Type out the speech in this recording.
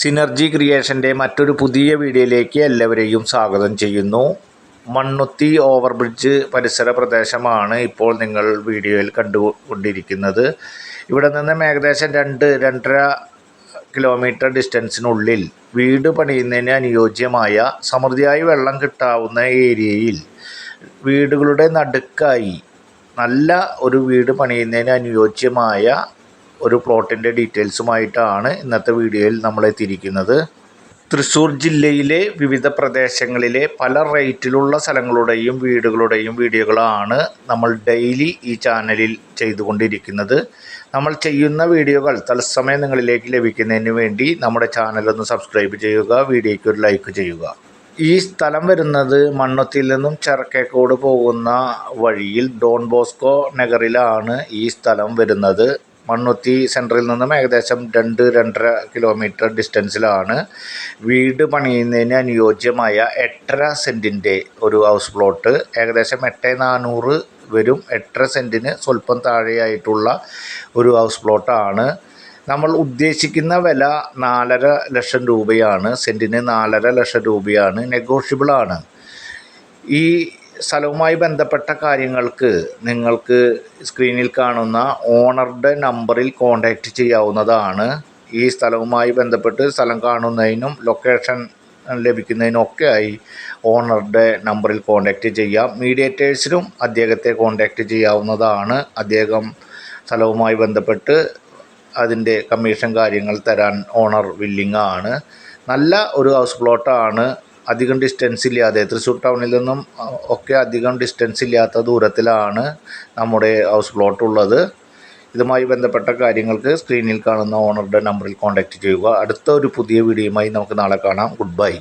Synergy ക്രിയേഷന്റെ മറ്റൊരു പുതിയ വീഡിയോയിലേക്ക് എല്ലാവരെയും സ്വാഗതം ചെയ്യുന്നു. മണ്ണുത്തി ഓവർബ്രിഡ്ജ് പരിസര പ്രദേശമാണ് ഇപ്പോൾ നിങ്ങൾ വീഡിയോയിൽ കണ്ടുകൊണ്ടിരിക്കുന്നത്. ഇവിടെ നിന്നും ഏകദേശം രണ്ട് രണ്ടര കിലോമീറ്റർ ഡിസ്റ്റൻസിനുള്ളിൽ വീട് പണിയുന്നതിന് അനുയോജ്യമായ സമൃദ്ധിയായി വെള്ളം കിട്ടാവുന്ന ഏരിയയിൽ വീടുകളുടെ നടുക്കായി നല്ല ഒരു വീട് പണിയുന്നതിന് അനുയോജ്യമായ ഒരു പ്ലോട്ടിന്റെ ഡീറ്റെയിൽസുമായിട്ടാണ് ഇന്നത്തെ വീഡിയോയിൽ നമ്മൾ എത്തിയിരിക്കുന്നത് തൃശ്ശൂർ ജില്ലയിലെ വിവിധ പ്രദേശങ്ങളിലെ പല റേറ്റിലുള്ള സ്ഥലങ്ങളുടെയും വീടുകളുടെയും വീഡിയോകളാണ് നമ്മൾ ഡെയിലി ഈ ചാനലിൽ ചെയ്തുകൊണ്ടിരിക്കുന്നത്. നമ്മൾ ചെയ്യുന്ന വീഡിയോകൾ തത്സമയം നിങ്ങളിലേക്ക് ലഭിക്കുന്നതിന് വേണ്ടി നമ്മുടെ ചാനലൊന്ന് സബ്സ്ക്രൈബ് ചെയ്യുക വീഡിയോയ്ക്ക് ഒരു ലൈക്ക് ചെയ്യുക. ഈ സ്ഥലം വരുന്നത് മണ്ണത്തിൽ നിന്നും ചെറക്കേക്കോട് പോകുന്ന വഴിയിൽ ഡോൺ ബോസ്കോ നഗറിലാണ് ഈ സ്ഥലം വരുന്നത്. മണ്ണുത്തി സെന്ററിൽ നിന്നും ഏകദേശം രണ്ട് രണ്ടര കിലോമീറ്റർ ഡിസ്റ്റൻസിലാണ് വീട് പണിയുന്നതിന് അനുയോജ്യമായ എട്ടര സെന്റിന്റെ ഒരു ഹൗസ് പ്ലോട്ട് ഏകദേശം എട്ട് നാനൂറ് വരും. എട്ടര സെന്റിന് സ്വല്പം താഴെയായിട്ടുള്ള ഒരു ഹൗസ് പ്ലോട്ടാണ് നമ്മൾ ഉദ്ദേശിക്കുന്ന വില നാലര ലക്ഷം രൂപയാണ്. സെന്റിന് നാലര ലക്ഷം രൂപയാണ്. നെഗോഷ്യബിളാണ് ഈ സ്ഥലവുമായി ബന്ധപ്പെട്ട കാര്യങ്ങൾക്ക് നിങ്ങൾക്ക് സ്ക്രീനിൽ കാണുന്ന ഓണറുടെ നമ്പറിൽ കോൺടാക്റ്റ് ചെയ്യാവുന്നതാണ്. ഈ സ്ഥലവുമായി ബന്ധപ്പെട്ട് സ്ഥലം കാണുന്നതിനും ലൊക്കേഷൻ ലഭിക്കുന്നതിനൊക്കെയായി ഓണറുടെ നമ്പറിൽ കോൺടാക്റ്റ് ചെയ്യാം. മീഡിയേറ്റേഴ്സിനും അദ്ദേഹത്തെ കോൺടാക്റ്റ് ചെയ്യാവുന്നതാണ്. അദ്ദേഹം സ്ഥലവുമായി ബന്ധപ്പെട്ട് അതിന്റെ കമ്മീഷൻ കാര്യങ്ങൾ തരാൻ ഓണർ വില്ലിംഗ് ആണ്. നല്ല ഒരു ഹൗസ് പ്ലോട്ടാണ് അധികം ഡിസ്റ്റൻസ് ഇല്ലാതെ തൃശ്ശൂർ ടൗണിൽ നിന്നും ഒക്കെ അധികം ഡിസ്റ്റൻസ് ഇല്ലാത്ത ദൂരത്തിലാണ് നമ്മുടെ ഹൗസ് പ്ലോട്ട് ഉള്ളത്. ഇതുമായി ബന്ധപ്പെട്ട കാര്യങ്ങൾക്ക് സ്ക്രീനിൽ കാണുന്ന ഓണറുടെ നമ്പറിൽ കോൺടാക്റ്റ് ചെയ്യുക. അടുത്ത ഒരു പുതിയ വീഡിയോയുമായി നമുക്ക് നാളെ കാണാം. Good bye